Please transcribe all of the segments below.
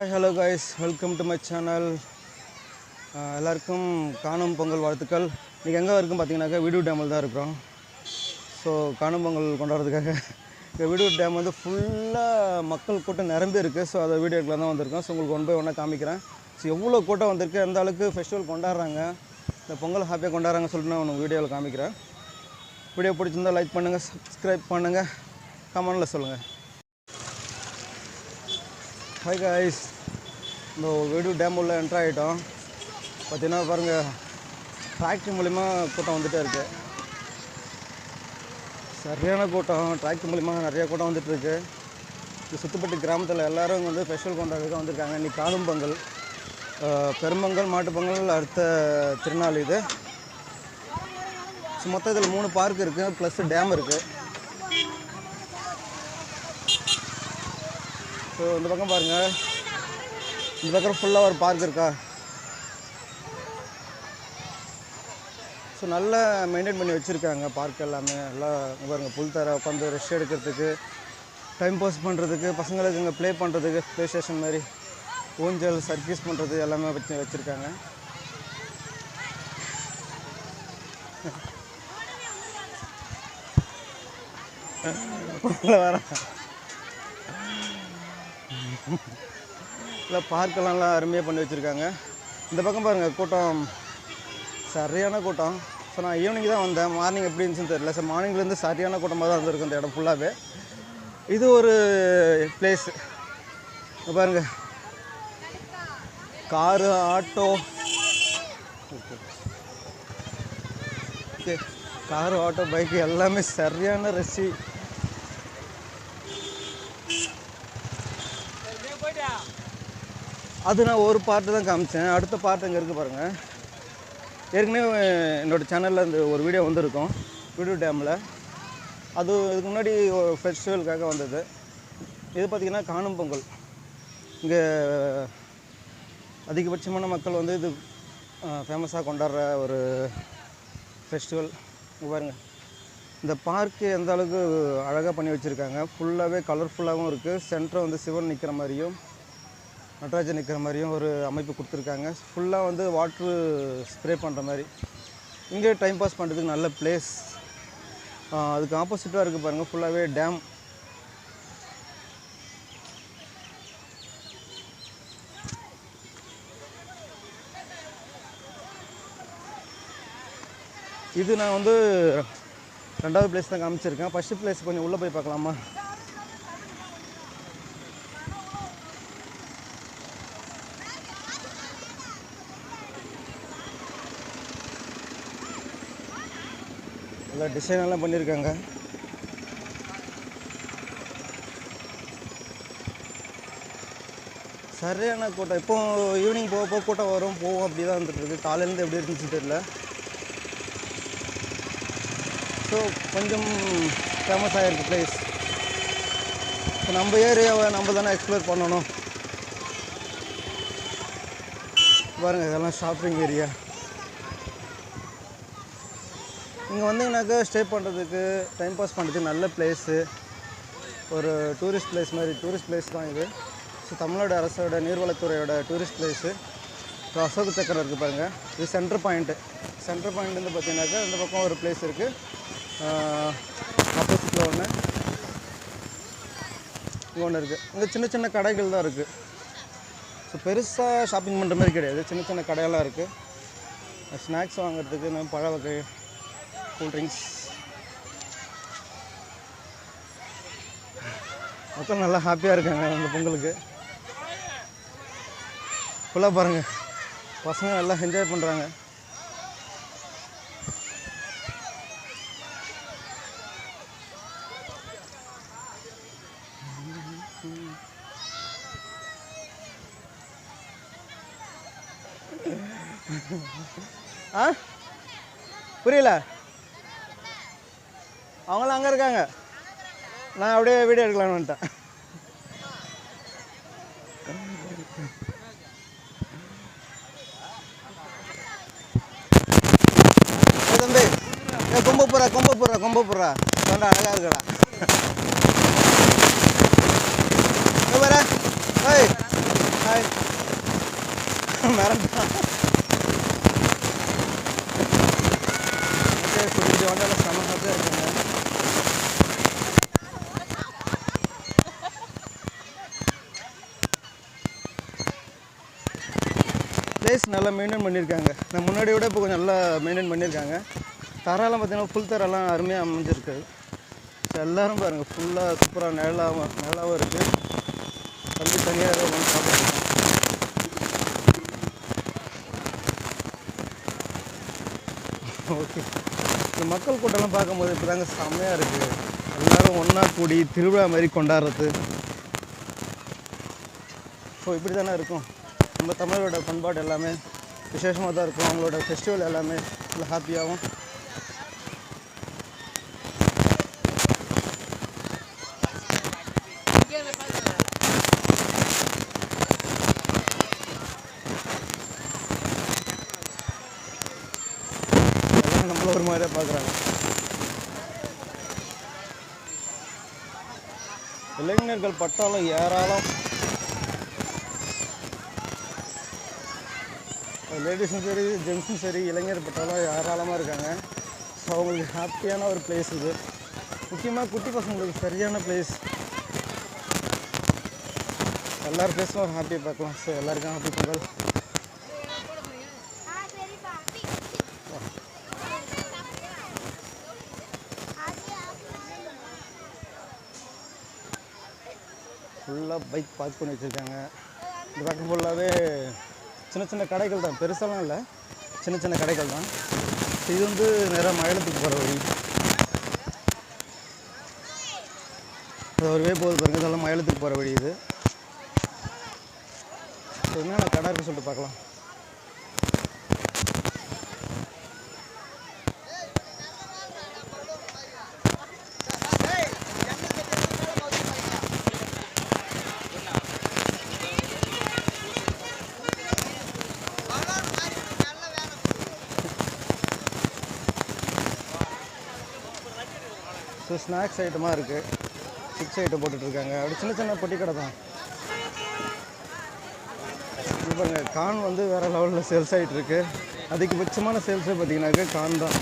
Hello guys welcome to my channel எல்லாருக்கும் காணும் பொங்கல் வாழ்த்துக்கள். இன்றைக்கி எங்கே இருக்கும் பார்த்தீங்கன்னாக்கா விடு டேமில் தான் இருக்கிறோம். ஸோ காணும் பொங்கல் கொண்டாடுறதுக்காக இந்த விடு டேம் வந்து ஃபுல்லாக மக்கள் கூட்டம் நிரம்பி இருக்குது ஸோ அதை வீடியோ எடுக்கலாம் தான் வந்திருக்கோம். ஸோ உங்களுக்கு ஒன் பை ஒன்றா காமிக்கிறேன். ஸோ எவ்வளோ கூட்டம் வந்திருக்கு எந்த அளவுக்கு ஃபெஸ்டிவல் கொண்டாடுறாங்க இந்த பொங்கல் ஹாப்பியாக கொண்டாடுறாங்கன்னு சொல்லிட்டு நான் உங்களுக்கு வீடியோவில் காமிக்கிறேன். வீடியோ பிடிச்சிருந்தா லைக் பண்ணுங்கள் சப்ஸ்கிரைப் பண்ணுங்கள் கமெண்டில் சொல்லுங்கள் ஹாய் காய்ஸ் இந்த வீடு டேம் உள்ள என்ட்ரு ஆகிட்டோம் பார்த்தீங்கன்னா பாருங்கள் டிராக்டர் மூலிமா கூட்டம் வந்துகிட்டே இருக்குது சரியான கூட்டம் டிராக்டர் மூலிமா நிறைய கூட்டம் வந்துட்டு இது இந்த கிராமத்தில் எல்லாரும் வந்து ஃபெஸ்டிவல் கொண்டாடுறதுக்கு வந்திருக்காங்க. இன்றைக்கி காணும் பொங்கல். பெரும்பொங்கல் மாட்டுப்பொங்கல் அடுத்த திருநாள் இது. ஸோ மொத்தம் இதில் மூணு பார்க் இருக்குது ப்ளஸ் டேம் இருக்குது ஸோ இந்த பக்கம் பாருங்கள் இந்த பக்கம் ஃபுல்லாக ஒரு பார்க் இருக்கா? ஸோ நல்லா மெயின்டைன் பண்ணி வச்சுருக்காங்க பார்க் எல்லாமே. நல்லா பாருங்கள் புல் தர உட்காந்து ரெஸ்ட் எடுக்கிறதுக்கு டைம் பாஸ் பண்ணுறதுக்கு பசங்களுக்கு இங்கே ப்ளே பண்ணுறதுக்கு ப்ளே ஸ்டேஷன் மாதிரி ஊஞ்சல் சர்க்கீஸ் பண்ணுறது எல்லாமே வச்சு வச்சுருக்காங்க. வர இல்லை பார்க்கெல்லாம் நல்லா அருமையாக பண்ணி வச்சுருக்காங்க. இந்த பக்கம் பாருங்கள் கூட்டம் சரியான கூட்டம். ஸோ நான் ஈவினிங் தான் வந்தேன். மார்னிங் எப்படி இருந்துச்சுன்னு தெரியல. சார் மார்னிங்லேருந்து சரியான கூட்டமாக தான் இருந்திருக்கு இந்த இடம் ஃபுல்லாகவே இது ஒரு பிளேஸ் பாருங்கள் car auto car auto bike எல்லாமே சரியான ரசி அது நான் ஒரு பார்ட்டு தான் காமிச்சேன். அடுத்த பார்ட் இங்கே இருக்குது பாருங்கள் ஏற்கனவே என்னோட சேனலில் இந்த ஒரு வீடியோ வந்திருக்கும். வீடியோ டேமில் அது இதுக்கு முன்னாடி ஒரு ஃபெஸ்டிவலுக்காக வந்தது. இது பார்த்திங்கன்னா காணும் பொங்கல். இங்கே அதிகபட்சமான மக்கள் வந்து இது ஃபேமஸாக கொண்டாடுற ஒரு ஃபெஸ்டிவல் இங்கே பாருங்கள் இந்த பார்க்கு எந்த அளவுக்கு அழகாக பண்ணி வச்சுருக்காங்க. ஃபுல்லாகவே கலர்ஃபுல்லாகவும் இருக்குது சென்டர் வந்து சிவன் நிற்கிற மாதிரியும் நட்ராஜன் நிற்கிற மாதிரியும் ஒரு அமைப்பு கொடுத்துருக்காங்க. ஃபுல்லாக வந்து வாட்ரு ஸ்ப்ரே பண்ணுற மாதிரி. இங்கே டைம் பாஸ் பண்ணுறதுக்கு நல்ல பிளேஸ் அதுக்கு ஆப்போசிட்டாக இருக்குது பாருங்கள் ஃபுல்லாகவே டேம் இது நான் வந்து ரெண்டாவது பிளேஸ் தான் காமிச்சிருக்கேன். ஃபஸ்ட்டு பிளேஸ் கொஞ்சம் உள்ளே போய் பார்க்கலாமா? நல்லா டிசைன் எல்லாம் பண்ணியிருக்காங்க சரியான கூட்டம் இப்போ ஈவினிங் போக போக கூட்டம் வரும் போவோம் அப்படி தான் வந்துட்டுருக்கு காலையிலேருந்து எப்படி இருந்துச்சு தெரியல. ஸோ கொஞ்சம் ஃபேமஸ் ஆகிருக்கு பிளேஸ் இப்போ நம்ம ஏரியாவை நம்ம தானே எக்ஸ்ப்ளோர் பண்ணணும். பாருங்கள் இதெல்லாம் ஷாப்பிங் ஏரியா இங்கே வந்தீங்கன்னாக்கா ஸ்டே பண்ணுறதுக்கு டைம் பாஸ் பண்ணுறதுக்கு நல்ல பிளேஸு ஒரு டூரிஸ்ட் பிளேஸ் மாதிரி டூரிஸ்ட் பிளேஸ் தான் இது. ஸோ தமிழ்நாடு அரசோட நீர்வளத்துறையோட டூரிஸ்ட் பிளேஸு ஸோ அசோக சக்கரம் இருக்குது பாருங்கள் இது சென்டர் பாயிண்ட்டு சென்டர் பாயிண்ட் வந்து பார்த்தீங்கன்னாக்கா இந்த பக்கம் ஒரு பிளேஸ் இருக்குது ஆப்போசிட்டில் ஒன்று இங்கே ஒன்று இருக்குது இங்கே சின்ன சின்ன கடைகள் தான் இருக்குது ஸோ பெருசாக ஷாப்பிங் பண்ணுற மாதிரி கிடையாது. சின்ன சின்ன கடையெல்லாம் இருக்குது ஸ்நாக்ஸ் வாங்குறதுக்கு இந்த பழ வகை கூல்ட்ரிங்க்ஸ் மக்கள் நல்லா ஹாப்பியாக இருக்காங்க அந்த பொங்கலுக்கு. ஃபுல்லாக பாருங்கள் பசங்க நல்லா என்ஜாய் பண்ணுறாங்க ஆ? புரியல அவங்களாம் அங்கே இருக்காங்க நான் அப்படியே வீடியோ எடுக்கலாம்னு வந்துட்டேன். தம்பி ஏ கொம்ப போடுறா கொம்ப போடுறா கொம்ப போடுறா. சொன்னா அழகா இருக்கடா. ஏய் பாரு. ஏய் ஓகே வந்தாலும் செம இருக்குங்க பிளேஸ் நல்லா மெயின்டைன் பண்ணியிருக்காங்க. நான் முன்னாடி விட இப்போ கொஞ்சம் நல்லா மெயின்டைன் பண்ணியிருக்காங்க. தரெல்லாம் பார்த்தீங்கன்னா ஃபுல் தரெல்லாம் அருமையாக அமைஞ்சிருக்கு. ஸோ எல்லோரும் பாருங்கள் ஃபுல்லாக சூப்பராக நிழலாகவும் நிழலாகவும் இருக்குது தள்ளி தனியாக வந்து சாப்பிட்ருக்கோம் ஓகே இந்த மக்கள் கூட்டம்லாம் பார்க்கும்போது இப்போ தாங்க செம்மையாக இருக்குது எல்லோரும் ஒன்றா கூடி திருவிழா மாதிரி கொண்டாடுறது. ஸோ இப்படி தானே இருக்கும். நம்ம தமிழரோட பண்பாடு எல்லாமே. விசேஷமாக தான் இருக்கும். அவங்களோட ஃபெஸ்டிவல் எல்லாமே நல்லா ஹாப்பியாகவும் நம்மள ஒரு மாதிரியாக பார்க்குறாங்க. இளைஞர்கள் பட்டாலும் ஏராளம் லேடிஸும் சரி ஜென்ஸும் சரி இளைஞர் பட்டாலும் ஏராளமாக இருக்காங்க. ஸோ அவங்களுக்கு ஹாப்பியான ஒரு பிளேஸ் இது. முக்கியமாக குட்டி பசங்களுக்கு சரியான பிளேஸ் எல்லார் பிளேஸும் ஒரு ஹாப்பியை பார்க்கலாம். ஸோ எல்லாருக்கும் ஹாப்பி பொங்கல் ஃபுல்லாக பைக் பார்க் பண்ணி வச்சுருக்காங்க. இந்த பக்கம் ஃபுல்லாகவே சின்ன சின்ன கடைகள் தான். பெருசெல்லாம் இல்லை. சின்ன சின்ன கடைகள் தான். இது வந்து நேராக மயிலத்துக்கு போகிற வழி. அது ஒரு வே போகுது இதெல்லாம் மயிலத்துக்கு போகிற வழி இது. என்னென்ன கடை இருக்குன்னு சொல்லிட்டு பார்க்கலாம். ஸ்நாக்ஸ் ஐட்டமாக இருக்குது சிப்ஸ் ஐட்டம் போட்டுட்ருக்காங்க. அப்படி சின்ன சின்ன பொட்டி கடை தான். இது பாருங்க கான் வந்து வேறு லெவலில் சேல்ஸ் ஆகிட்டுருக்கு அதிகபட்சமான சேல்ஸே பார்த்தீங்கன்னாக்க கான் தான்.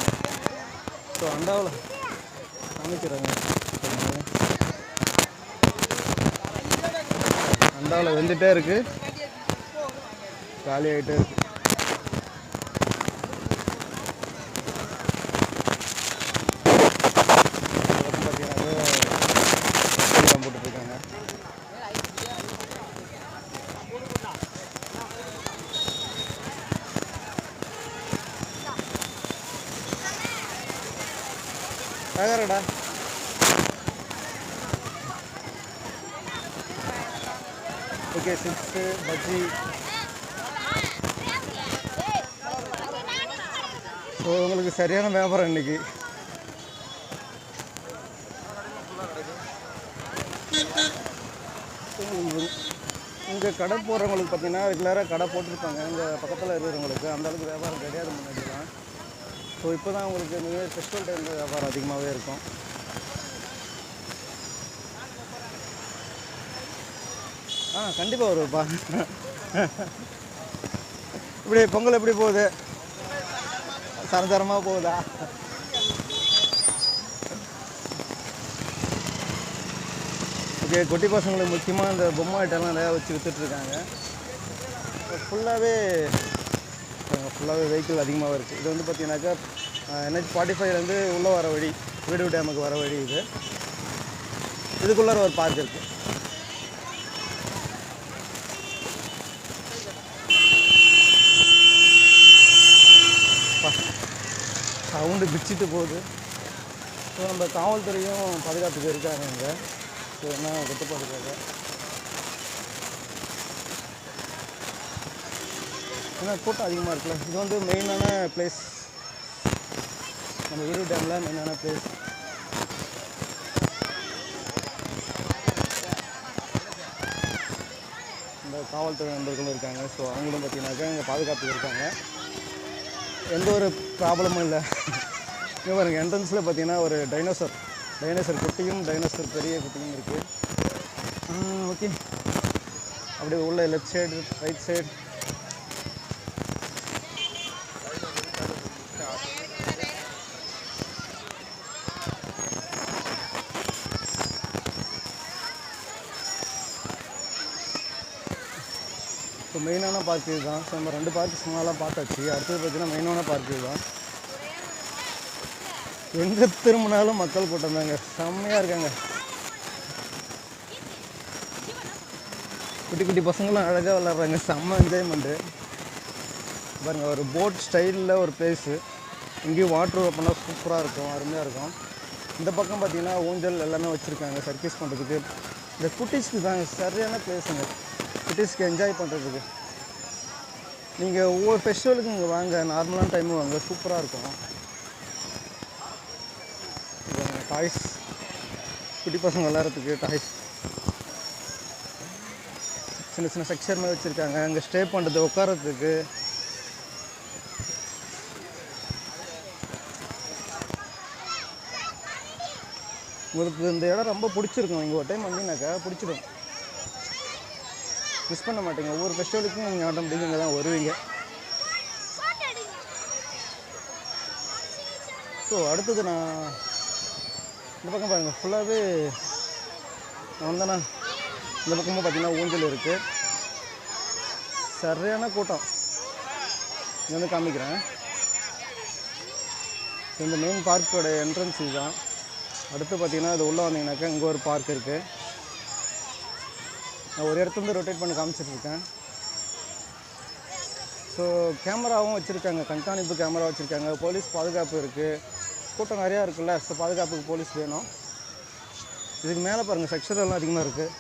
ஸோ அண்டாவில் காமிக்கிறாங்க. அண்டாவில் வெந்துகிட்டே இருக்குது காலி ஆகிட்டே இருக்குது அதுக்கப்புறம் பார்த்தீங்கன்னாக்க போட்டுட்ருக்காங்க அழகாடா ஓகே சிப்ஸு பஜ்ஜி ஸோ உங்களுக்கு சரியான வியாபாரம் இன்னைக்கு. இங்கே கடை போடுறவங்களுக்கு பார்த்தீங்கன்னா ரெகுலராக கடை போட்டிருப்பாங்க. இங்கே பக்கத்தில் இருக்கிறவங்களுக்கு அந்தளவுக்கு வியாபாரம் கிடையாது முன்னாடிலாம். ஸோ இப்போ தான் உங்களுக்கு நியூ இயர் ஃபெஸ்டிவல் டைமில் வியாபாரம் அதிகமாகவே இருக்கும். ஆ கண்டிப்பாக வருவாப்பா. இப்படி பொங்கல் எப்படி போகுது? சரசரமாக போகுதா? ஓகே குட்டி பசங்களுக்கு முக்கியமாக இந்த பொம்மை ஐட்டம்லாம் நிறையா வச்சு விற்றுட்ருக்காங்க ஃபுல்லாகவே ஃபுல்லாகவே வெஹிக்கிள் அதிகமாக இருக்குது இது வந்து பார்த்தீங்கன்னாக்கா என்ஹெச் ஃபார்ட்டி ஃபைவ்லேருந்து உள்ளே வர வழி வீடு டேமுக்கு வர வழி இது. இதுக்குள்ளார ஒரு பார்க் இருக்குது சவுண்டு பிச்சுட்டு போகுது. ஸோ நம்ம காவல்துறையும் பாதுகாப்புக்கு இருக்காங்க இங்கே. ஸோ என்ன கட்டுப்பாடுக்காக ஏன்னா கூட்டம் அதிகமாக இருக்குல்ல. இது வந்து மெயினான பிளேஸ் நம்ம வீடு டேமில் மெயினான பிளேஸ் இந்த காவல்துறை நண்பர்களும் இருக்காங்க. ஸோ அவங்களும் பார்த்தீங்கன்னாக்கா இங்கே பாதுகாப்பு இருக்காங்க. எந்த ஒரு ப்ராப்ளமும் இல்லை. இங்கே பாருங்கள் என்ட்ரன்ஸில் பார்த்தீங்கன்னா ஒரு டைனோசர் டைனோசர் குட்டியும் டைனோசர் பெரிய குட்டியும் இருக்குது ஓகே அப்படியே உள்ள லெஃப்ட் சைடு ரைட் சைடு இப்போ மெயினான பார்க் தான் ஸோ நம்ம ரெண்டு பார்க் சும்மாலாம் பார்த்தாச்சு. அடுத்தது பார்த்தீங்கன்னா மெயினான பார்க் தான் எங்கே திரும்பினாலும் மக்கள் கூட்டம் தாங்க. செம்மையாக இருக்காங்க. குட்டி குட்டி பசங்களும் அழகாக விளாட்றாங்க செம்ம என்ஜாய்மெண்ட்டு பாருங்க ஒரு போட் ஸ்டைலில் ஒரு பிளேஸு இங்கேயும் வாட்டர் ஓப்பனாக சூப்பராக இருக்கும். அருமையாக இருக்கும். இந்த பக்கம் பார்த்தீங்கன்னா ஊஞ்சல் எல்லாமே வச்சுருக்காங்க. சர்க்கீஸ் பண்ணுறதுக்கு இந்த குட்டீஸ்க்கு தாங்க சரியான பிளேஸுங்க குட்டீஸ்க்கு என்ஜாய் பண்ணுறதுக்கு நீங்கள் ஒவ்வொரு ஃபெஸ்டிவலுக்கு இங்கே வாங்க. நார்மலான டைமும் வாங்க. சூப்பராக இருக்கும். டாய்ஸ் குட்டி பசங்க விளாட்றதுக்கு டாய்ஸ் சின்ன சின்ன செக்ஷன் மாதிரி வச்சுருக்காங்க. அங்கே ஸ்டே பண்ணுறது உட்காரத்துக்கு உங்களுக்கு இந்த இடம் ரொம்ப பிடிச்சிருக்கும். இங்கே ஒரு டைம் வந்தீங்கன்னாக்கா பிடிச்சிடும். மிஸ் பண்ண மாட்டீங்க. ஒவ்வொரு ஃபெஸ்டிவலுக்கும் நீங்கள் ஆட்டோமேட்டிக்காக இங்கே தான் வருவீங்க. ஸோ அடுத்தது நான் இந்த பக்கம் பாருங்கள் ஃபுல்லாகவே நான் வந்தேன்னா இந்த பக்கமும் பார்த்தீங்கன்னா ஊஞ்சல் இருக்குது சரியான கூட்டம். இங்கே வந்து காமிக்கிறேன். இந்த மெயின் பார்க்கோட என்ட்ரன்ஸ் இதுதான். அடுத்து பார்த்தீங்கன்னா அது உள்ளே வந்தீங்கன்னாக்கா இங்கே ஒரு பார்க் இருக்குது நான் ஒரு இடத்துலேருந்து ரொட்டேட் பண்ணி காமிச்சிட்டு இருக்கேன். ஸோ கேமராவும் வச்சுருக்காங்க. கண்காணிப்பு கேமரா வச்சுருக்காங்க. போலீஸ் பாதுகாப்பு இருக்குது கூட்டம் நிறையா இருக்குல்ல ஸோ பாதுகாப்புக்கு போலீஸ் வேணும். இதுக்கு மேலே பாருங்கள் செக்ஷரெல்லாம் அதிகமாக இருக்குது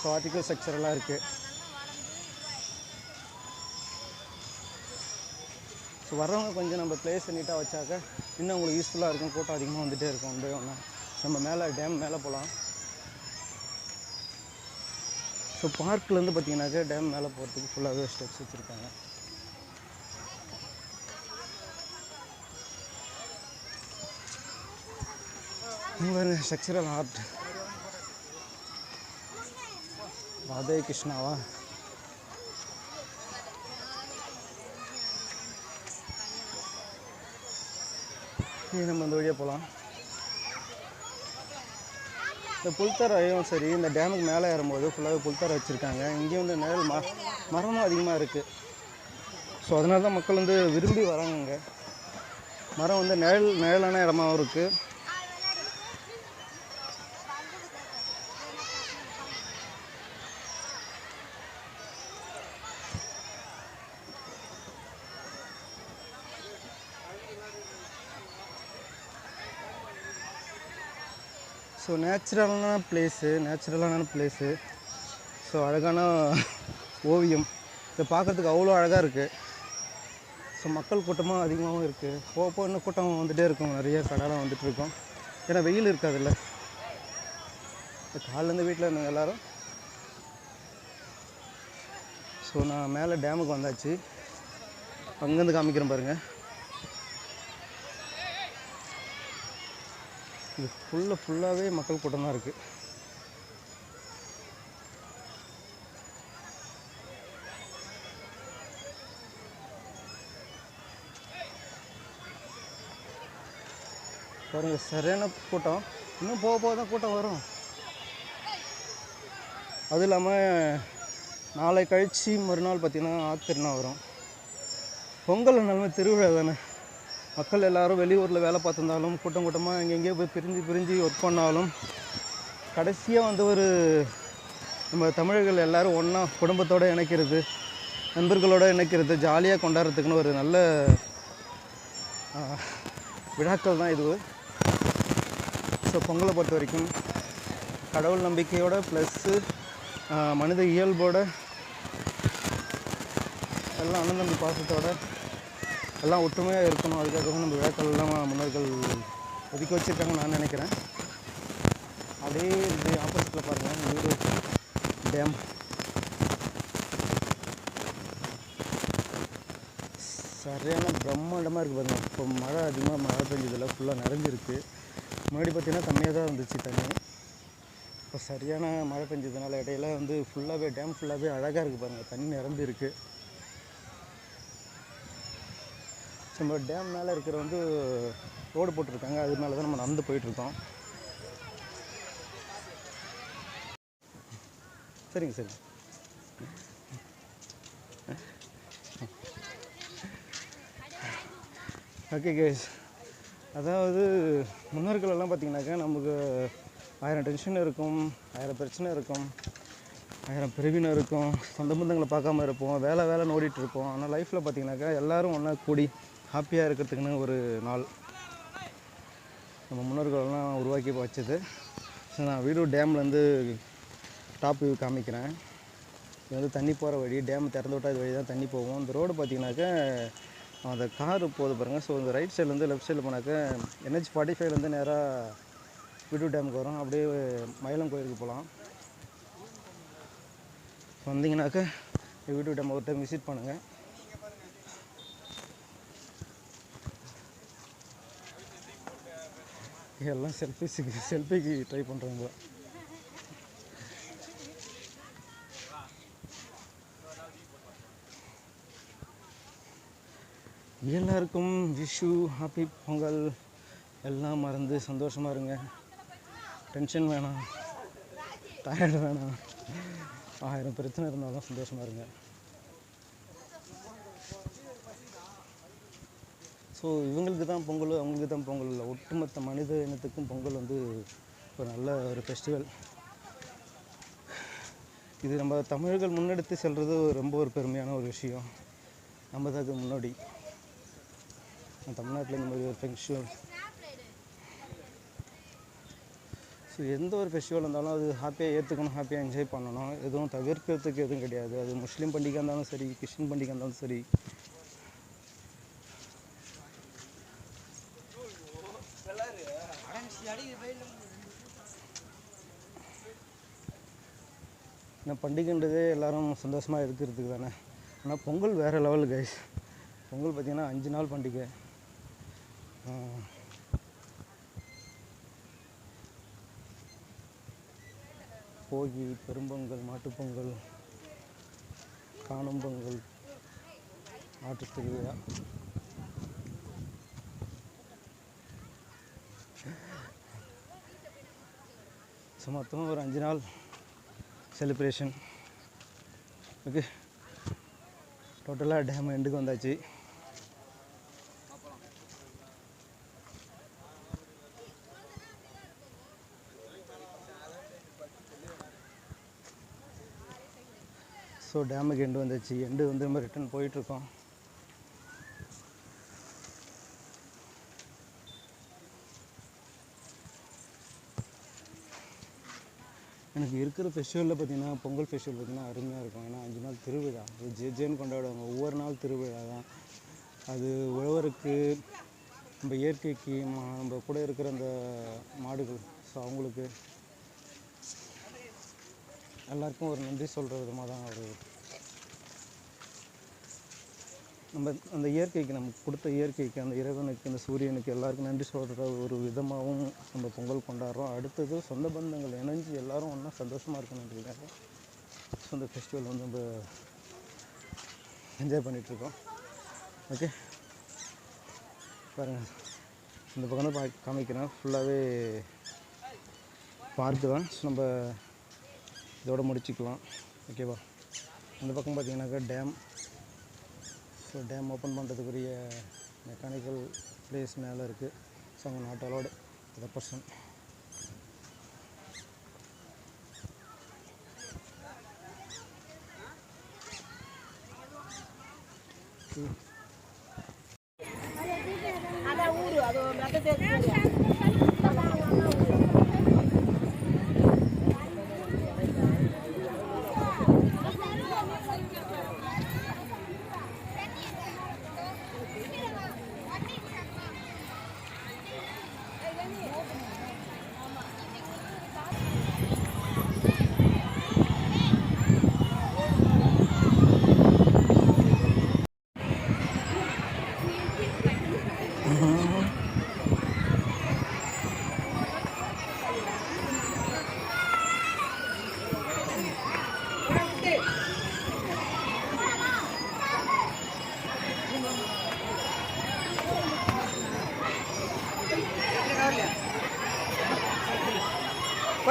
ஸோ ஆர்டிக்கல் செக்ஷரெல்லாம் இருக்குது ஸோ வர்றவங்க கொஞ்சம் நம்ம பிளேஸை நீட்டாக வச்சாக்க இன்னும் உங்களுக்கு யூஸ்ஃபுல்லாக இருக்கும். கூட்டம் அதிகமாக வந்துகிட்டே இருக்கும் ஒன்றே ஒன்று நம்ம மேலே டேம் மேலே போகலாம் ஸோ பார்க்லேருந்து பார்த்தீங்கன்னாக்கா டேம் மேலே போகிறதுக்கு ஃபுல்லாகவே ஸ்டெப்ஸ் வச்சுருக்காங்க. இங்கே ஸ்ட்ரக்சரல் ஆர்ட் ராதே கிருஷ்ணாவா இது நம்ம இந்த வழியாக போகலாம் இந்த புல்தரையும் சரி இந்த டேமுக்கு மேலே ஏறும்போது ஃபுல்லாகவே புல்தரை வச்சுருக்காங்க. இங்கேயும் வந்து நிழல் ம மரமும் அதிகமாக இருக்குது ஸோ அதனால தான் மக்கள் வந்து விரும்பி வராங்க இங்கே. மரம் வந்து நிழல் நிழலான இடமாவும் இருக்குது ஸோ நேச்சுரலான பிளேஸு நேச்சுரலான பிளேஸு ஸோ அழகான ஓவியம். இதை பார்க்குறதுக்கு அவ்வளோ அழகாக இருக்குது ஸோ மக்கள் கூட்டமாக அதிகமாகவும் இருக்குது போக போக இன்னும் கூட்டம் வந்துகிட்டே இருக்கும். நிறைய கடைலாம் வந்துட்டுருக்கோம் ஏன்னா வெயில் இருக்காதுல்ல. காலிலேருந்து வீட்டில் இருந்தவங்க எல்லோரும். ஸோ நான் மேலே டேமுக்கு வந்தாச்சு. அங்கேருந்து காமிக்கிறேன் பாருங்கள் இது ஃபுல்லாக ஃபுல்லாகவே மக்கள் கூட்டம் தான் இருக்குது பாருங்கள் சரியான கூட்டம். இன்னும் போக போக தான் கூட்டம் வரும். அதுவும் இல்லாமல் நாளை கழித்து மறுநாள் பார்த்திங்கன்னா ஆத்திருநாள் வரும். பொங்கல் நல்ல திருவிழா தானே? மக்கள் எல்லாரும் வெளியூரில் வேலை பார்த்துருந்தாலும் கூட்டம் கூட்டமாக எங்கெங்கேயோ போய் பிரிஞ்சு பிரிஞ்சு ஒர்க் பண்ணாலும் கடைசியாக வந்து ஒரு நம்ம தமிழர்கள் எல்லாரும் ஒன்றா குடும்பத்தோடு இணைக்கிறது நண்பர்களோடு இணைக்கிறது ஜாலியாக கொண்டாடுறதுக்குன்னு ஒரு நல்ல விழாக்கள் தான் இது. ஸோ பொங்கலை பொறுத்த வரைக்கும் கடவுள் நம்பிக்கையோட ப்ளஸ்ஸு மனித இயல்போட எல்லாம் அண்ணன் தம்பி பாசத்தோட எல்லாம் ஒற்றுமையாக இருக்கணும். அதுக்காக நம்ம விழாக்கள் எல்லாம் முன்னோர்கள் ஒதுக்கி வச்சுருக்காங்கன்னு நான் நினைக்கிறேன். அப்படியே இது ஆப்போசிட்டில் பாருங்கள் நீரு டேம். சரியான பிரம்மாண்டமாக இருக்குது பாருங்கள் இப்போ மழை அதிகமாக மழை பெஞ்சதில் ஃபுல்லாக நிறைஞ்சிருக்கு. முன்னாடி பார்த்தீங்கன்னா கம்மியாக தான் இருந்துச்சு தண்ணி. இப்போ சரியான மழை பெஞ்சதுனால இடையில வந்து ஃபுல்லாகவே டேம் ஃபுல்லாகவே அழகாக இருக்குது பாருங்கள் தண்ணி நிரம்பி இருக்குது நம்ம டேம் மேலே இருக்கிற வந்து ரோடு போட்டிருக்காங்க. அது மேலே தான் நம்ம நடந்து போயிட்டுருக்கோம். சரிங்க சரிங்க. ஓகே கேஸ் அதாவது முன்னோர்கள் எல்லாம் நமக்கு ஆயிரம் டென்ஷன் இருக்கும் ஆயிரம் பிரச்சனை இருக்கும் ஆயிரம் பிரிவினை இருக்கும் சொந்த பந்தங்களை பார்க்காம இருப்போம் வேலை வேலைன்னு ஓடிட்டு இருப்போம் ஆனால் லைஃப்பில் பார்த்தீங்கன்னாக்கா எல்லோரும் ஒன்றா கூடி ஹாப்பியாக இருக்கிறதுக்குன்னு ஒரு நாள். நம்ம முன்னோர்கள்லாம் உருவாக்கி வச்சது. ஸோ நான் வீடு டேம்லேருந்து டாப் வியூ காமிக்கிறேன். இது வந்து தண்ணி போகிற வழி டேம் திறந்து விட்டால் இது வழி தான் தண்ணி போகும். இந்த ரோடு பார்த்தீங்கன்னாக்கா அந்த கார் போகுது பாருங்கள் ஸோ இந்த ரைட் சைட்லேருந்து லெஃப்ட் சைடில் போனாக்கா என்ஹெச் ஃபார்ட்டி ஃபைவ்லேருந்து நேராக வீடு டேமுக்கு வரும். அப்படியே மயிலம் கோயிலுக்கு போகலாம். வந்தீங்கன்னாக்கா வீட்டு டேம் ஒரு டைம் விசிட் பண்ணுங்கள் எல்லாம் செல்ஃபிஸுக்கு செல்ஃபிக்கு ட்ரை பண்ணுறாங்க எல்லாருக்கும் விஷு ஹாப்பி பொங்கல். எல்லாம் மறந்து சந்தோஷமாக இருங்க. டென்ஷன் வேணாம். டயர்டு வேணாம். ஆயிரம் பிரச்சனை இருந்தாலும் சந்தோஷமாக இருங்க. ஸோ இவங்களுக்கு தான் பொங்கல் அவங்களுக்கு தான் பொங்கல் இல்லை. ஒட்டுமொத்த மனித இனத்துக்கும் பொங்கல் வந்து ஒரு நல்ல ஒரு ஃபெஸ்டிவல் இது நம்ம தமிழர்கள் முன்னெடுத்து செல்வது ரொம்ப ஒரு பெருமையான ஒரு விஷயம். நம்ம தான் அதுக்கு முன்னாடி. நம்ம தமிழ்நாட்டில் இந்த மாதிரி ஒரு ஃபெஸ்டிவல் ஸோ எந்த ஒரு ஃபெஸ்டிவல் இருந்தாலும் அது ஹாப்பியாக ஏற்றுக்கணும் ஹாப்பியாக என்ஜாய் பண்ணணும். எதுவும் தவிர்க்கிறதுக்கு எதுவும் கிடையாது. அது முஸ்லீம் பண்டிகை இருந்தாலும் சரி கிறிஸ்டின் பண்டிகை இருந்தாலும் சரி பண்டிகைன்றதே எல்லாரும் சந்தோஷமாக இருக்கிறதுக்கு தானே. ஆனால் பொங்கல் வேறு லெவல் கைஸ் பொங்கல் பார்த்திங்கன்னா அஞ்சு நாள் பண்டிகை. போகி பெரும்பொங்கல் மாட்டுப்பொங்கல் காணும் பொங்கல் மாட்டுத் திருவிழா ஸோ மொத்தமாக ஒரு அஞ்சு நாள் செலிப்ரேஷன் ஓகே டோட்டலாக டேம் எண்டுக்கு வந்தாச்சு ஸோ டேமுக்கு எண்டு வந்துச்சு எண்டு வந்து நம்ம ரிட்டர்ன் போயிட்டுருக்கோம் எனக்கு இருக்கிற ஃபெஸ்டிவலில் பார்த்தீங்கன்னா பொங்கல் ஃபெஸ்டிவல் பார்த்தீங்கன்னா அருமையாக இருக்கும். ஏன்னா அஞ்சு நாள் திருவிழா. அது ஜே ஜேன்னு கொண்டாடுவாங்க. ஒவ்வொரு நாள் திருவிழா தான். அது உழவருக்கு நம்ம இயற்கைக்கு மா நம்ம கூட இருக்கிற அந்த மாடுகள் ஸோ அவங்களுக்கு எல்லாருக்கும் ஒரு நன்றி சொல்கிற விதமாக தான் ஒரு நம்ம அந்த இயற்கைக்கு நமக்கு கொடுத்த இயற்கைக்கு அந்த இறைவனுக்கு அந்த சூரியனுக்கு எல்லாருக்கும் நன்றி சொல்கிற ஒரு விதமாகவும் நம்ம பொங்கல் கொண்டாடுறோம். அடுத்தது சொந்த பந்தங்கள் இணைஞ்சு எல்லோரும் ஒன்றா சந்தோஷமாக இருக்கணுன்றதுக்காக ஸோ அந்த ஃபெஸ்டிவல் வந்து நம்ம என்ஜாய் பண்ணிகிட்ருக்கோம் ஓகே பாருங்கள் இந்த பக்கம் தான் பா காமிக்கிறேன் ஃபுல்லாகவே பார்க்கு தான் ஸோ நம்ம இதோட முடிச்சுக்கலாம். ஓகேவா இந்த பக்கம் பார்த்தீங்கன்னாக்கா டேம் ஸோ டேம் ஓப்பன் பண்ணுறதுக்குரிய மெக்கானிக்கல் பிளேஸ் மேலே இருக்குது ஸோ அங்கே நாட் அலோடு அதர் பர்சன் அதான்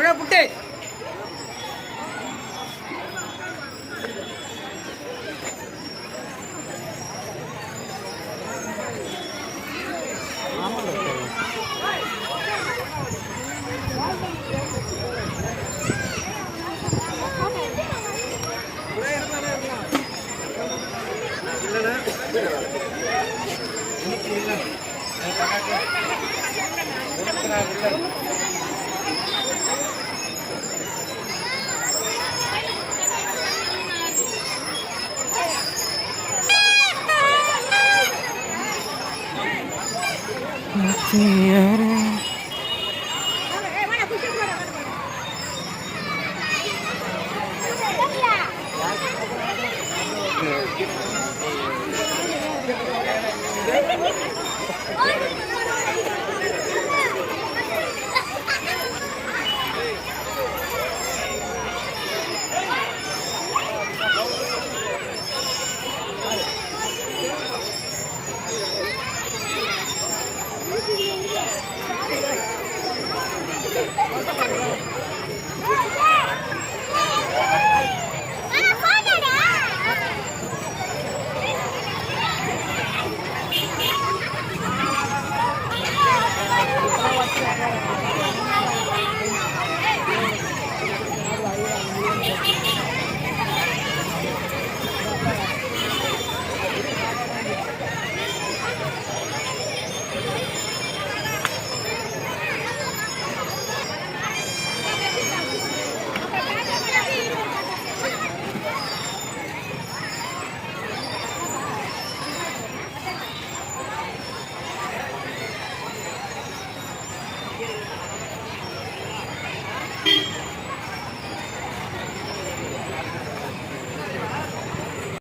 ఎరా పుట్టే Gracias. Yeah.